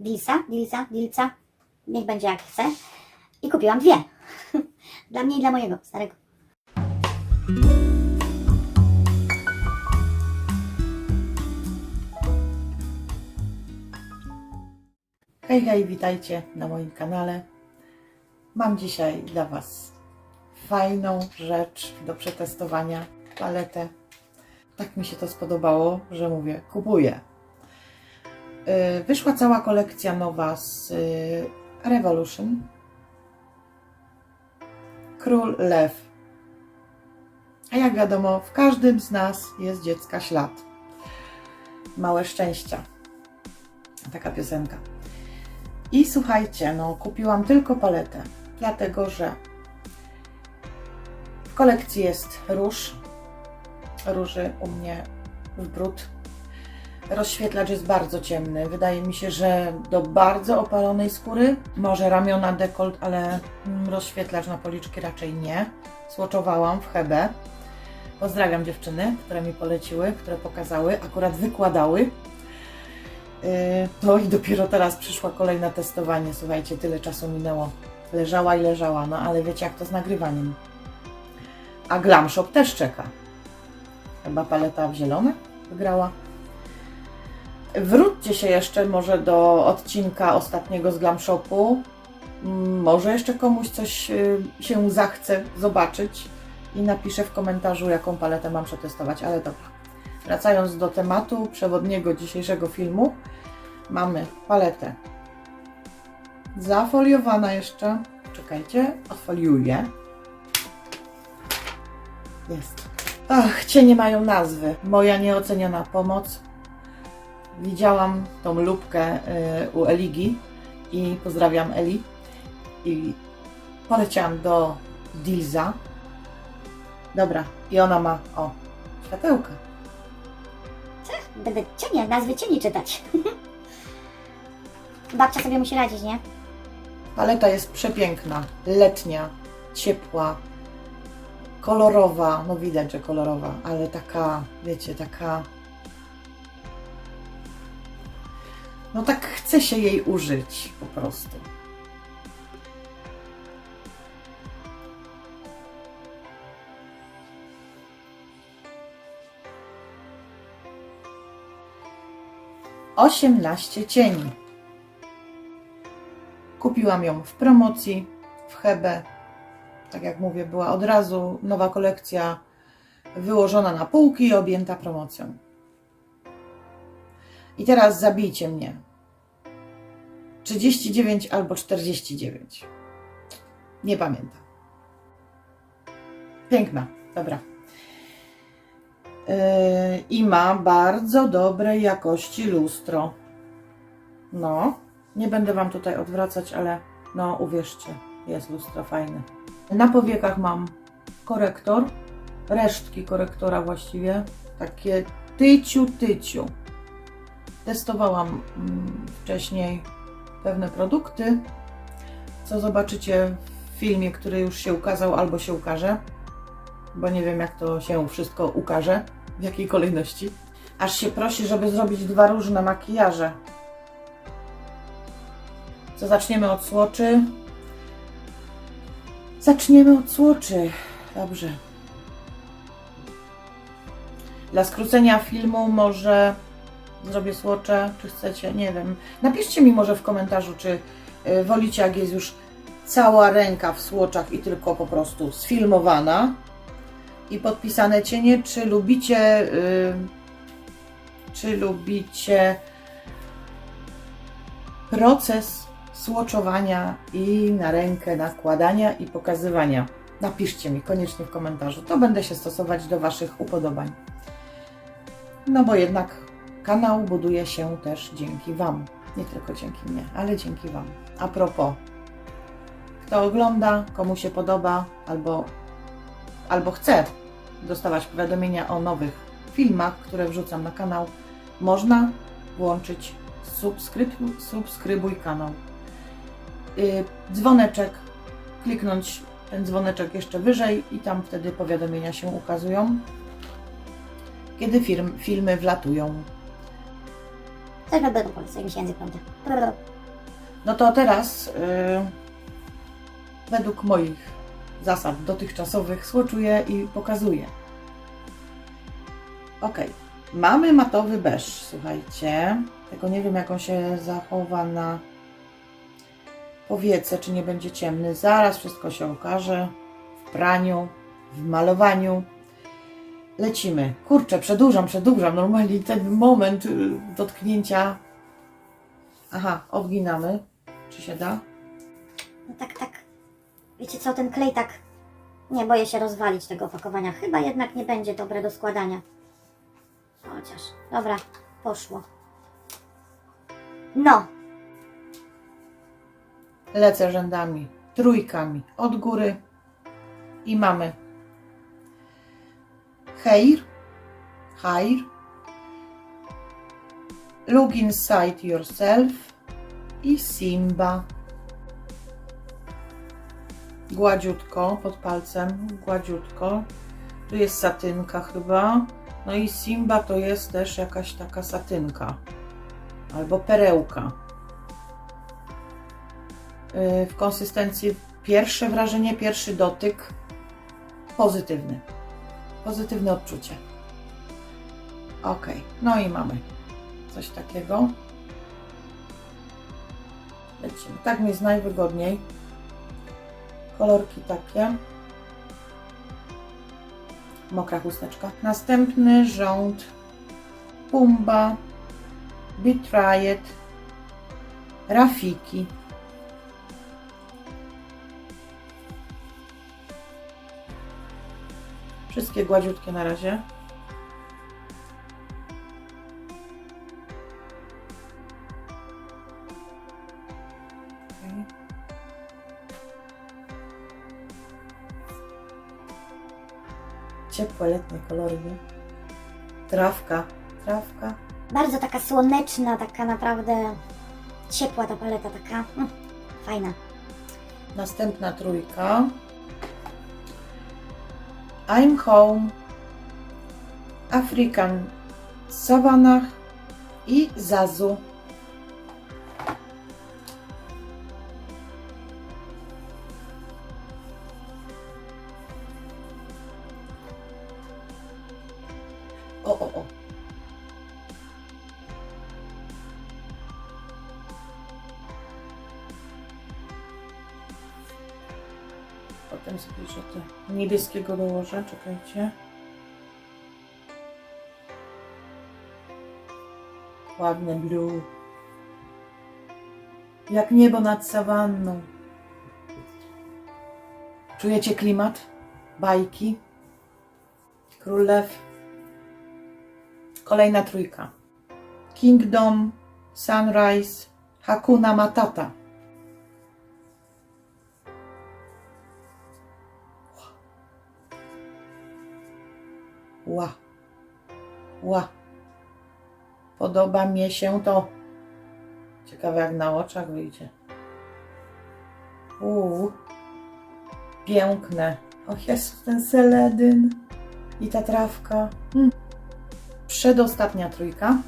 Dilsa, Dilsa, Dilca, niech będzie jak chce. I kupiłam dwie. dla mnie i dla mojego starego. Hej, hej, witajcie na moim kanale. Mam dzisiaj dla Was fajną rzecz do przetestowania, paletę. Tak mi się to spodobało, że mówię, kupuję. Yy, Wyszła cała kolekcja nowa z yy, Revolution. Król Lew. A jak wiadomo, w każdym z nas jest dziecka ślad. Małe szczęścia. Taka piosenka. I słuchajcie, no kupiłam tylko paletę, dlatego że w kolekcji jest róż. Róży u mnie w brud. Rozświetlacz jest bardzo ciemny. Wydaje mi się, że do bardzo opalonej skóry, może ramiona, dekolt, ale mm, rozświetlacz na policzki raczej nie. Słoczowałam w Hebe. Pozdrawiam dziewczyny, które mi poleciły, które pokazały, akurat wykładały. Yy, To i dopiero teraz przyszła kolejne testowanie. Słuchajcie, tyle czasu minęło. Leżała i leżała, no ale wiecie jak to z nagrywaniem. A Glam Shop też czeka. Chyba paleta w zielone wygrała. Wróćcie się jeszcze może do odcinka ostatniego z Glam Shopu. Mm, Może jeszcze komuś coś y, się zachce zobaczyć i napiszę w komentarzu, jaką paletę mam przetestować, ale dobra. Wracając do tematu przewodniego dzisiejszego filmu, mamy paletę zafoliowana jeszcze. Czekajcie, odfoliuję. Jest. Ach, cienie mają nazwy. Moja nieoceniona pomoc. Widziałam tą lubkę y, u Eligi i pozdrawiam Eli. I poleciałam do Dilza. Dobra, i ona ma, o, światełka. Będę cienie, nazwy cieni czytać. Babcia sobie musi radzić, nie? Paleta jest przepiękna, letnia, ciepła, kolorowa, no widać, że kolorowa, ale taka, wiecie, taka. No tak chce się jej użyć po prostu. Osiemnaście cieni. Kupiłam ją w promocji w Hebe. Tak jak mówię, była od razu nowa kolekcja wyłożona na półki i objęta promocją. I teraz zabijcie mnie. 39 albo 49. Nie pamiętam. Piękna, dobra. Yy, I ma bardzo dobrej jakości lustro. No, nie będę Wam tutaj odwracać, ale no uwierzcie, jest lustro fajne. Na powiekach mam korektor, resztki korektora właściwie, takie tyciu tyciu. Testowałam mm, wcześniej pewne produkty, co zobaczycie w filmie, który już się ukazał albo się ukaże, bo nie wiem jak to się wszystko ukaże, w jakiej kolejności. Aż się prosi, żeby zrobić dwa różne makijaże. Co zaczniemy od słoczy? Zaczniemy od słoczy. Dobrze. Dla skrócenia filmu może zrobię słocze, czy chcecie, nie wiem. Napiszcie mi może w komentarzu, czy y, wolicie, jak jest już cała ręka w słoczach i tylko po prostu sfilmowana i podpisane cienie, czy lubicie, y, czy lubicie proces słoczowania i na rękę nakładania i pokazywania. Napiszcie mi koniecznie w komentarzu. To będę się stosować do Waszych upodobań. No bo jednak kanał buduje się też dzięki Wam. Nie tylko dzięki mnie, ale dzięki Wam. A propos, kto ogląda, komu się podoba, albo, albo chce dostawać powiadomienia o nowych filmach, które wrzucam na kanał, można włączyć subskrybuj, subskrybuj kanał. Yy, dzwoneczek, kliknąć ten dzwoneczek jeszcze wyżej i tam wtedy powiadomienia się ukazują, kiedy filmy wlatują. Coś dobrego polecę, jak mi się język. No to teraz, yy, według moich zasad dotychczasowych, słoczuję i pokazuję. Ok, mamy matowy beż, słuchajcie. Tylko nie wiem, jak on się zachowa na powiece, czy nie będzie ciemny. Zaraz wszystko się okaże w praniu, w malowaniu. Lecimy. Kurczę, przedłużam, przedłużam. Normalnie ten moment y, dotknięcia. Aha, odginamy. Czy się da? No tak, tak. Wiecie co, ten klej tak... Nie, boję się rozwalić tego opakowania. Chyba jednak nie będzie dobre do składania. Chociaż, dobra, poszło. No, Lecę rzędami, trójkami od góry i mamy hair, hair, look inside yourself i Simba. Gładziutko pod palcem, gładziutko. Tu jest satynka chyba. No i Simba to jest też jakaś taka satynka albo perełka. Yy, w konsystencji pierwsze wrażenie, pierwszy dotyk pozytywny. Pozytywne odczucie. Ok, no i mamy coś takiego. Lecimy. Tak mi jest najwygodniej. Kolorki takie. Mokra chusteczka. Następny rząd Pumba, Betrayed, Rafiki. Wszystkie gładziutkie na razie. Ciepłe letnie kolory, nie? Trawka, trawka. bardzo taka słoneczna, taka naprawdę ciepła ta paleta, taka mm, fajna. Następna trójka. I'm Home, African Savannah i Zazu. Niebieskiego dołożę, czekajcie. Ładne blue. Jak niebo nad sawanną. Czujecie klimat? Bajki? Król Lew. Kolejna trójka. Kingdom, Sunrise, Hakuna Matata. Ła. Podoba mi się to. Ciekawe jak na oczach wyjdzie. Uuu. Piękne. O Jezu, ten seledyn. I ta trawka. Mm. Przedostatnia trójka.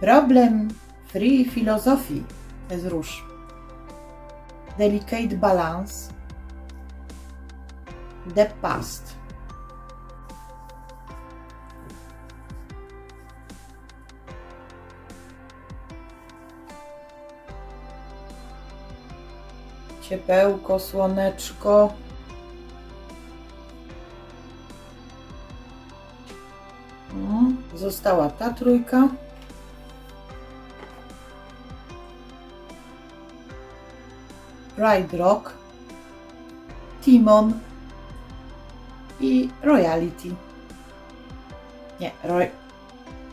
Problem free filozofii. To jest róż. Delicate balance. The past. Ciepełko, słoneczko. Została ta trójka. Pride Rock, Timon i Royalty. Nie, Roy,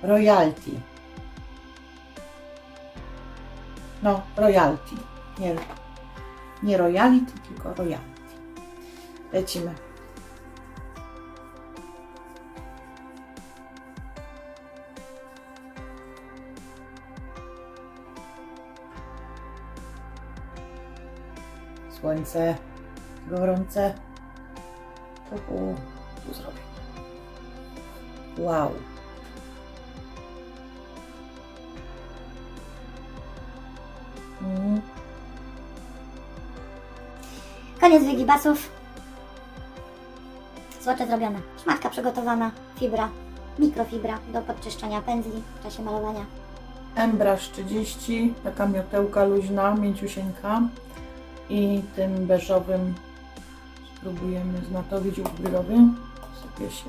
Royalty. No, Royalty. Nie, nie Royalty, tylko Royalty. Lecimy. Słońce gorące. Uhu, tu zrobię. Wow. Mhm. Koniec wygibasów. Złocze zrobione. Szmatka przygotowana. Fibra. Mikrofibra do podczyszczania pędzli w czasie malowania. Embraż 30, taka miotełka luźna, mięciusieńka. I tym beżowym spróbujemy zmatowić u góry. Sypie się,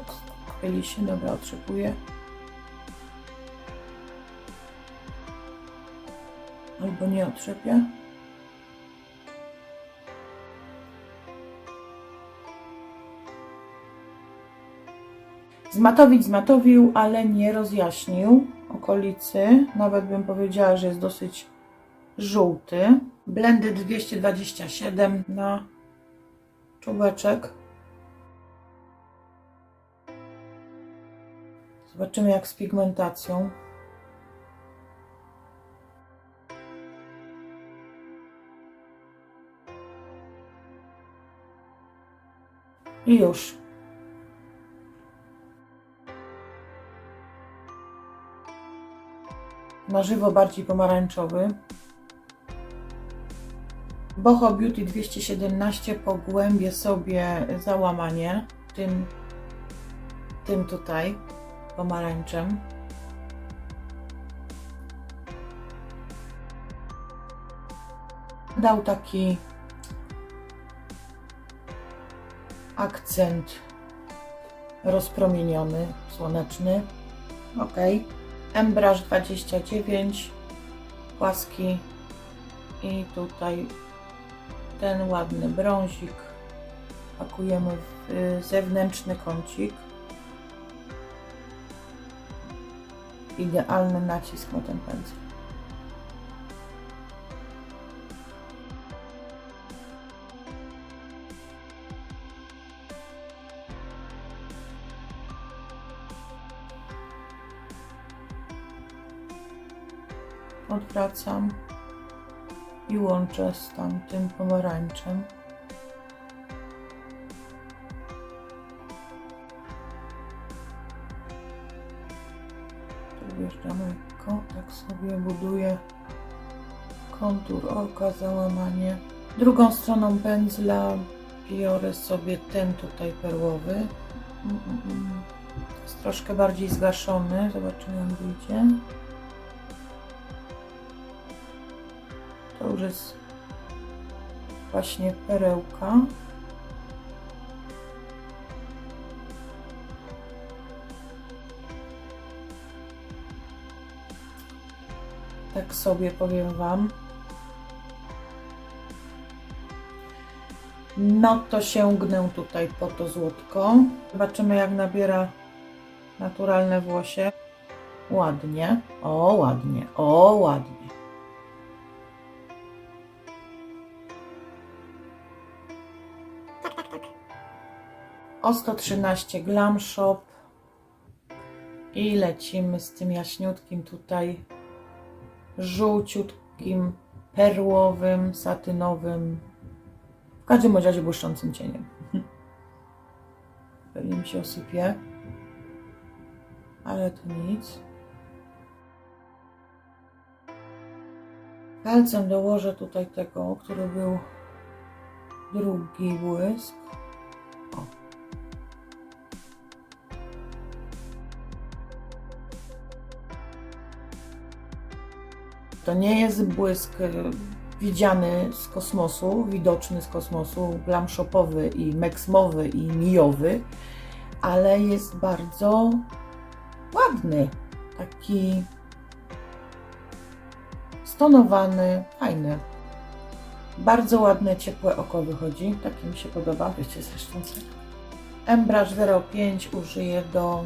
pyli się, dobra, otrzepuję. Albo nie otrzepię. Zmatowić zmatowił, ale nie rozjaśnił okolicy. Nawet bym powiedziała, że jest dosyć żółty. Blended 227 na czubeczek. Zobaczymy jak z pigmentacją. I już. Na żywo bardziej pomarańczowy. Boho Beauty 217 pogłębię sobie załamanie tym, tym tutaj pomarańczem. Dał taki akcent rozpromieniony, słoneczny. Ok. Embraż 29 płaski i tutaj ten ładny brązik. Pakujemy w y, zewnętrzny kącik. Idealny nacisk na ten pędzel odwracam i łączę z tamtym pomarańczem. Tu wjeżdżamy lekko, tak sobie buduję kontur oka, załamanie. Drugą stroną pędzla biorę sobie ten tutaj perłowy. Mm, mm, mm. Jest troszkę bardziej zgaszony, zobaczymy jak wyjdzie. Już jest właśnie perełka. Tak sobie powiem Wam. No to sięgnę tutaj po to złotko. Zobaczymy jak nabiera naturalne włosie. Ładnie. O, ładnie. O, ładnie. O 113 Glam Shop i lecimy z tym jaśniutkim tutaj żółciutkim, perłowym, satynowym, w każdym razie błyszczącym cieniem. Pewnie mi się osypie, ale to nic. Palcem dołożę tutaj tego, który był drugi błysk. To nie jest błysk e, widziany z kosmosu, widoczny z kosmosu, glamshopowy i meksmowy i mijowy, ale jest bardzo ładny, taki stonowany, fajny. Bardzo ładne, ciepłe oko wychodzi, takie mi się podoba, wiecie zresztą. Embraż 05 użyję do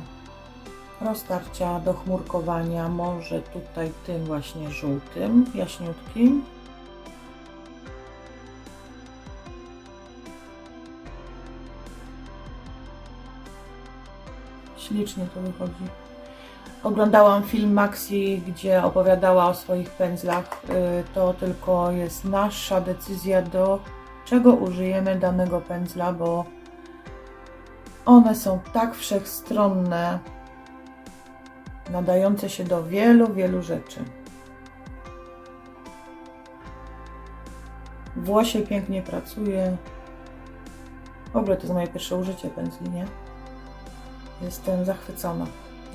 roztarcia, do chmurkowania, może tutaj tym właśnie żółtym, jaśniutkim. Ślicznie to wychodzi. Oglądałam film Maxi, gdzie opowiadała o swoich pędzlach. Y, To tylko jest nasza decyzja, do czego użyjemy danego pędzla, bo one są tak wszechstronne, nadające się do wielu, wielu rzeczy. Włosie pięknie pracuje. W ogóle to jest moje pierwsze użycie pędzli, nie? Jestem zachwycona.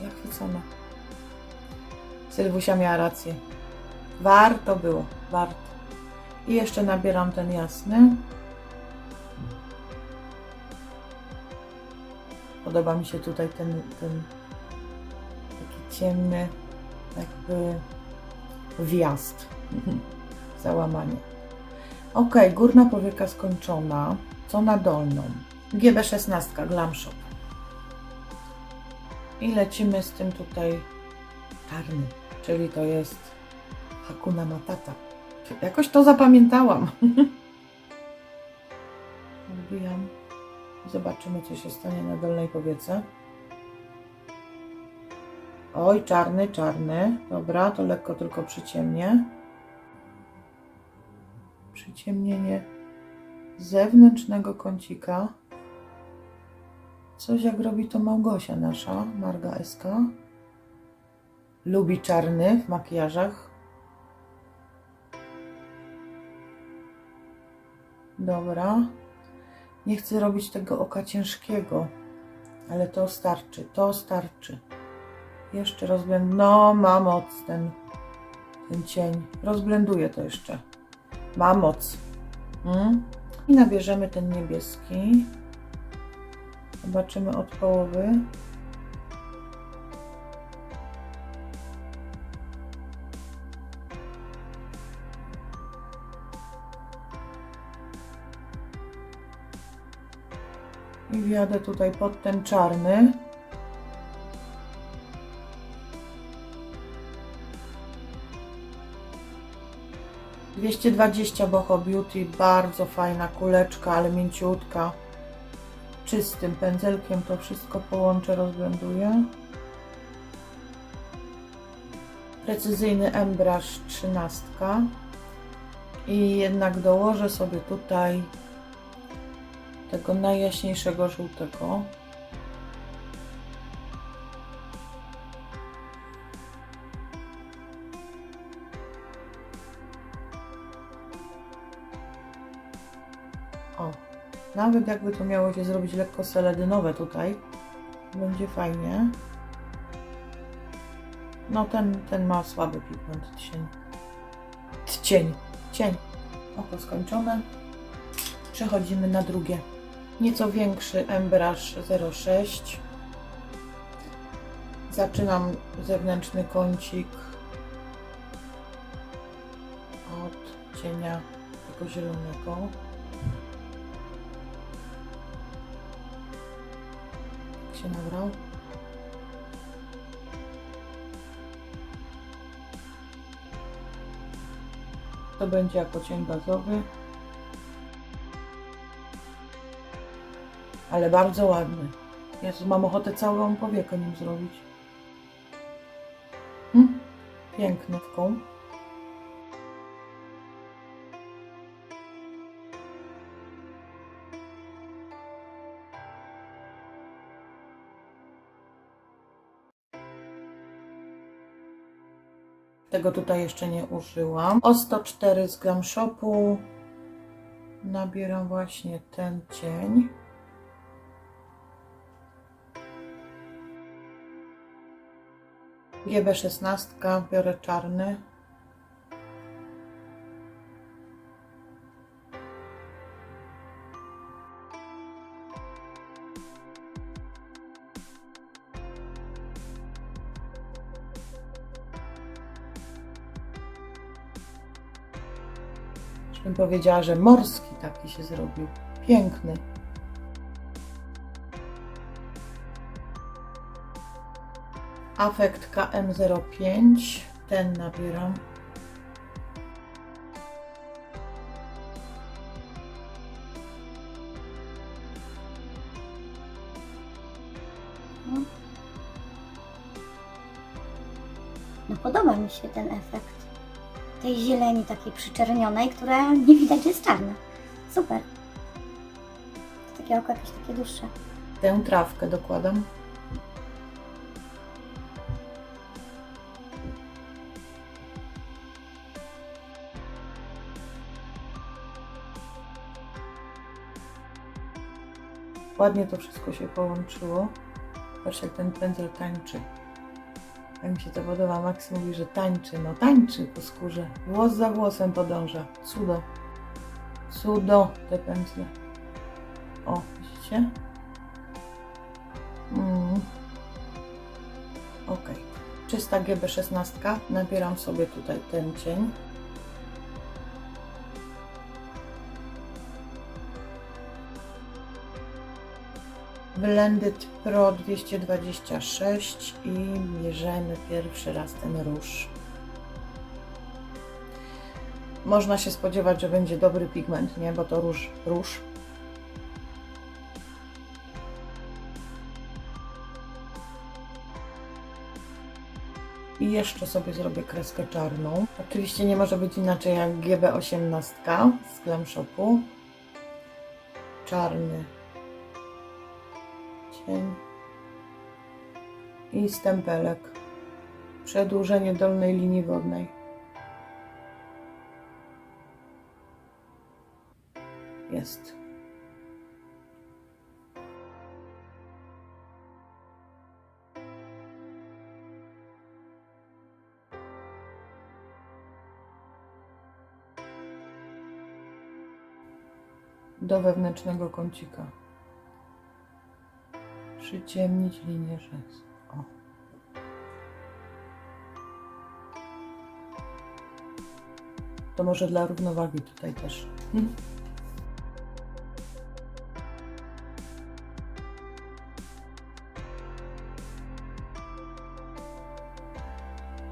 Zachwycona. Sylwusia miała rację. Warto było, warto. I jeszcze nabieram ten jasny. Podoba mi się tutaj ten, ten ciemny, jakby wjazd. Załamanie. Ok, górna powieka skończona. Co na dolną? GB16 Glam Shop. I lecimy z tym tutaj czarnym, czyli to jest Hakuna Matata. Jakoś to zapamiętałam. Odbijam. Zobaczymy, co się stanie na dolnej powiece. Oj, czarny, czarny. Dobra, to lekko tylko przyciemnię. Przyciemnienie zewnętrznego kącika. Coś jak robi to Małgosia nasza, Marga SK. Lubi czarny w makijażach. Dobra. Nie chcę robić tego oka ciężkiego, ale to starczy, to starczy. Jeszcze rozblend... No, ma moc ten, ten cień. Rozblenduję to jeszcze. Ma moc. Mm. I nabierzemy ten niebieski. Zobaczymy od połowy. I wjadę tutaj pod ten czarny. Dwieście dwadzieścia Boho Beauty, bardzo fajna kuleczka, ale mięciutka. Czystym pędzelkiem to wszystko połączę, rozblenduję. Precyzyjny embrush 13. I jednak dołożę sobie tutaj tego najjaśniejszego żółtego. Nawet jakby to miało się zrobić lekko seledynowe tutaj, będzie fajnie. No ten, ten ma słaby pigment, cień. Cień, cień. Oko skończone. Przechodzimy na drugie. Nieco większy embrush 06. Zaczynam zewnętrzny kącik od cienia tego zielonego. Się nabrał? To będzie jako cień bazowy. ale bardzo ładny. Jezu, mam ochotę całą powiekę nim zrobić. Hmm? Piękny Tego tutaj jeszcze nie użyłam. O 104 z Gram Shopu nabieram właśnie ten cień. GB16, biorę czarny. Powiedziała, że morski taki się zrobił. Piękny. Afekt KM05. Ten nabieram. tej zieleni takiej przyczernionej, która nie widać, jest czarna. Super. Takie oko jakieś takie dłuższe. Tę trawkę dokładam. Ładnie to wszystko się połączyło. Patrz jak ten pędzel tańczy. Jak mi się to podoba, Max mówi, że tańczy. No tańczy po skórze. Włos za włosem podąża. Cudo. Cudo te pędzle. O, widzicie? Mm. Ok. Czysta GB16. Nabieram sobie tutaj ten cień. Blended Pro 226 i bierzemy pierwszy raz ten róż. Można się spodziewać, że będzie dobry pigment, nie? Bo to róż, róż. I jeszcze sobie zrobię kreskę czarną. Oczywiście nie może być inaczej jak GB18 z Glam Shopu. Czarny i stempelek. Przedłużenie dolnej linii wodnej. Jest. Do wewnętrznego kącika przyciemnić linię rzęs. O. To może dla równowagi tutaj też. Hmm?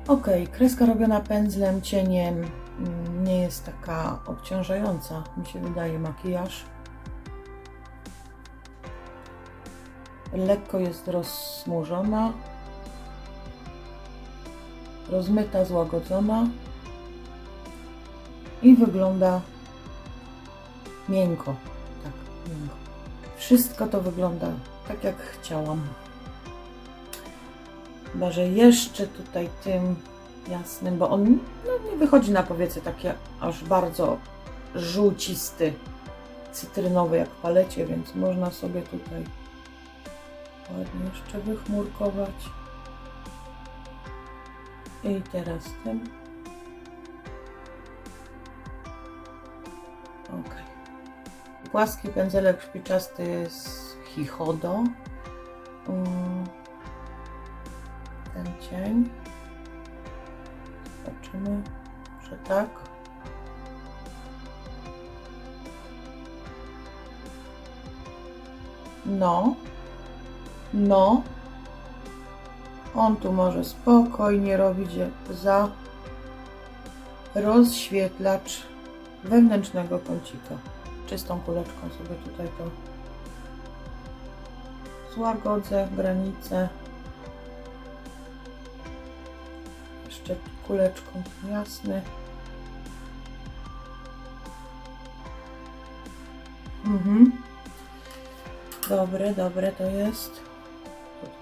Ok, kreska robiona pędzlem, cieniem mm, nie jest taka obciążająca, mi się wydaje, makijaż. Lekko jest rozsmużona, rozmyta, złagodzona i wygląda miękko. Tak, miękko. Wszystko to wygląda tak, jak chciałam. Chyba, że jeszcze tutaj tym jasnym, bo on no, nie wychodzi na powiece takie aż bardzo żółcisty, cytrynowy jak w palecie, więc można sobie tutaj ładnie jeszcze wychmurkować. I teraz tym. Ok. Płaski pędzelek szpiczasty z Hichodo. Ten cień. Zobaczymy, że tak. No, no, on tu może spokojnie robić za rozświetlacz wewnętrznego kącika. Czystą kuleczką sobie tutaj to złagodzę granicę. Jeszcze kuleczką jasny. Mhm. Dobre, dobre to jest.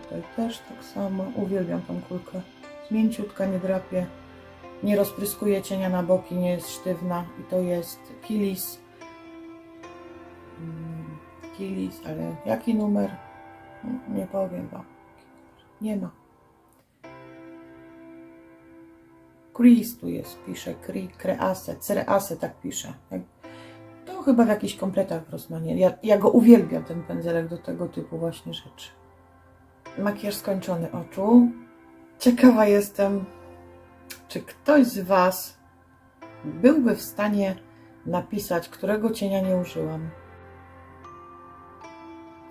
Tutaj też tak samo. Uwielbiam tą kulkę. Mięciutka, nie drapie. Nie rozpryskuje cienia na boki, nie jest sztywna. I to jest Kilis. Mm, Kilis, ale jaki numer? Nie powiem wam. Nie ma. Chris tu jest, pisze. Kri, krease, cerease, tak pisze. Jak to chyba w jakichś kompletach w Rossmanie. Ja, ja go uwielbiam, ten pędzelek, do tego typu właśnie rzeczy. Makijaż skończony oczu. Ciekawa jestem, czy ktoś z Was byłby w stanie napisać, którego cienia nie użyłam.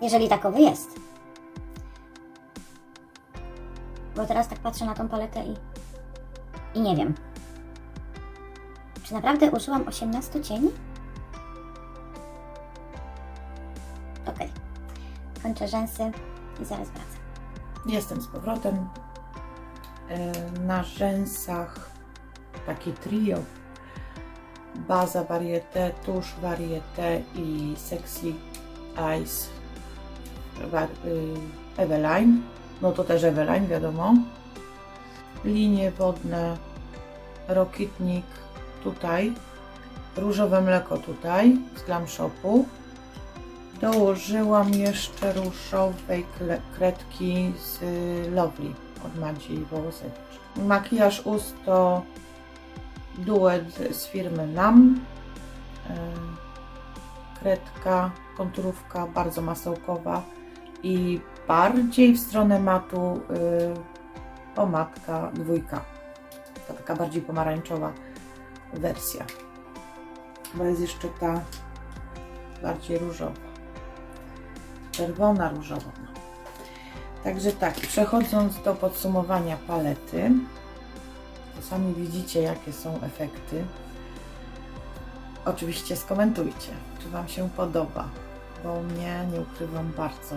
Jeżeli takowy jest. Bo teraz tak patrzę na tą paletę i, i nie wiem. Czy naprawdę użyłam 18 cieni? Okej. Kończę rzęsy i zaraz wracam. Jestem z powrotem. E, Na rzęsach takie trio. Baza Varieté, tusz Varieté i Sexy Eyes Eveline. No to też Eveline, wiadomo. Linie wodne, Rokitnik tutaj. Różowe mleko tutaj z Glam Shopu. Dołożyłam jeszcze różowej kredki z Lovely od Madzi Wołosewicz. Makijaż ust to duet z firmy LAM. E, Kredka, konturówka bardzo masełkowa i bardziej w stronę matu y, pomadka dwójka. To taka bardziej pomarańczowa wersja. Bo jest jeszcze ta bardziej różowa. Czerwona, różowa. Także tak, przechodząc do podsumowania palety, sami widzicie, jakie są efekty. Oczywiście skomentujcie, czy Wam się podoba, bo mnie, nie ukrywam, bardzo.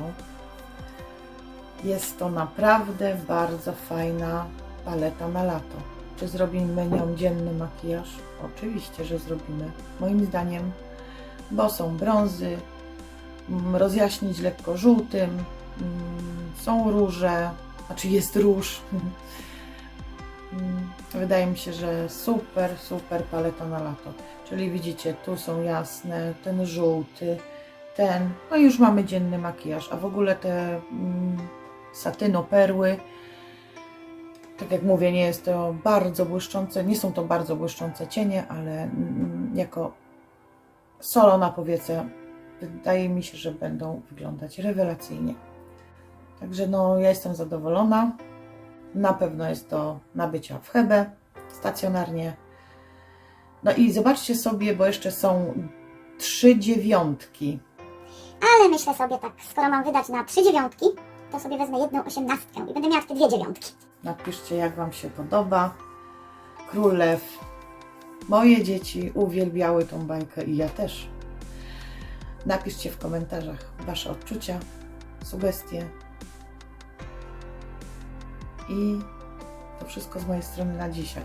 Jest to naprawdę bardzo fajna paleta na lato. Czy zrobimy nią dzienny makijaż? Oczywiście, że zrobimy. Moim zdaniem, bo są brązy, rozjaśnić lekko żółtym, mm, są róże, znaczy jest róż. Mm, Wydaje mi się, że super, super paleta na lato. Czyli widzicie, tu są jasne, ten żółty, ten, no i już mamy dzienny makijaż, a w ogóle te mm, satyno perły, tak jak mówię, nie jest to bardzo błyszczące, nie są to bardzo błyszczące cienie, ale mm, jako solo na powiece wydaje mi się, że będą wyglądać rewelacyjnie. Także no, ja jestem zadowolona. Na pewno jest do nabycia w Hebe, stacjonarnie. No i zobaczcie sobie, bo jeszcze są trzy dziewiątki. Ale myślę sobie tak, skoro mam wydać na trzy dziewiątki, to sobie wezmę jedną osiemnastkę i będę miała wtedy dwie dziewiątki. Napiszcie, jak Wam się podoba. Królew. Moje dzieci uwielbiały tą bajkę i ja też. Napiszcie w komentarzach Wasze odczucia, sugestie. I to wszystko z mojej strony na dzisiaj.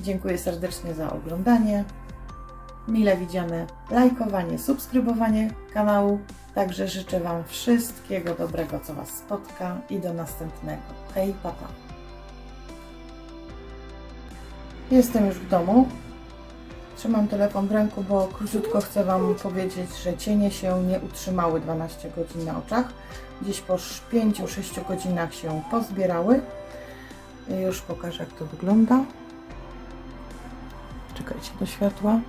Dziękuję serdecznie za oglądanie. Mile widziane lajkowanie, subskrybowanie kanału. Także życzę Wam wszystkiego dobrego, co Was spotka i do następnego. Hej, papa. Jestem już w domu. Trzymam telefon w ręku, bo króciutko chcę Wam powiedzieć, że cienie się nie utrzymały 12 godzin na oczach. Gdzieś po 5-6 godzinach się pozbierały. Już pokażę, jak to wygląda. Czekajcie do światła.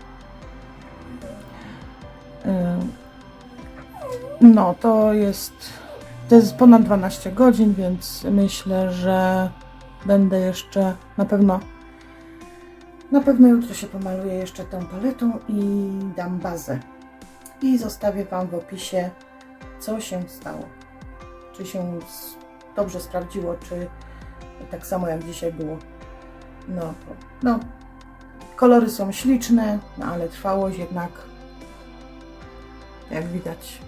Ym, no, to jest, to jest ponad 12 godzin, więc myślę, że będę jeszcze na pewno na pewno jutro się pomaluję jeszcze tą paletą i dam bazę. I zostawię Wam w opisie, co się stało. Czy się dobrze sprawdziło, czy tak samo jak dzisiaj było. No, no kolory są śliczne, no ale trwałość jednak, jak widać,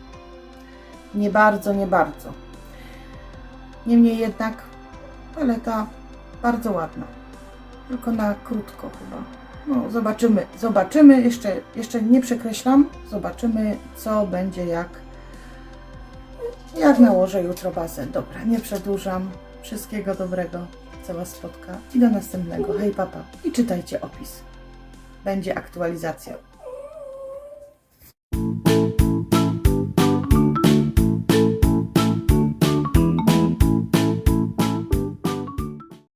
nie bardzo, nie bardzo. Niemniej jednak paleta bardzo ładna. Tylko na krótko chyba. No, zobaczymy, zobaczymy. Jeszcze, jeszcze nie przekreślam. Zobaczymy, co będzie, jak, jak nałożę jutro bazę. Dobra, nie przedłużam. Wszystkiego dobrego, Was spotka. I do następnego. Hej, papa. I czytajcie opis. Będzie aktualizacja.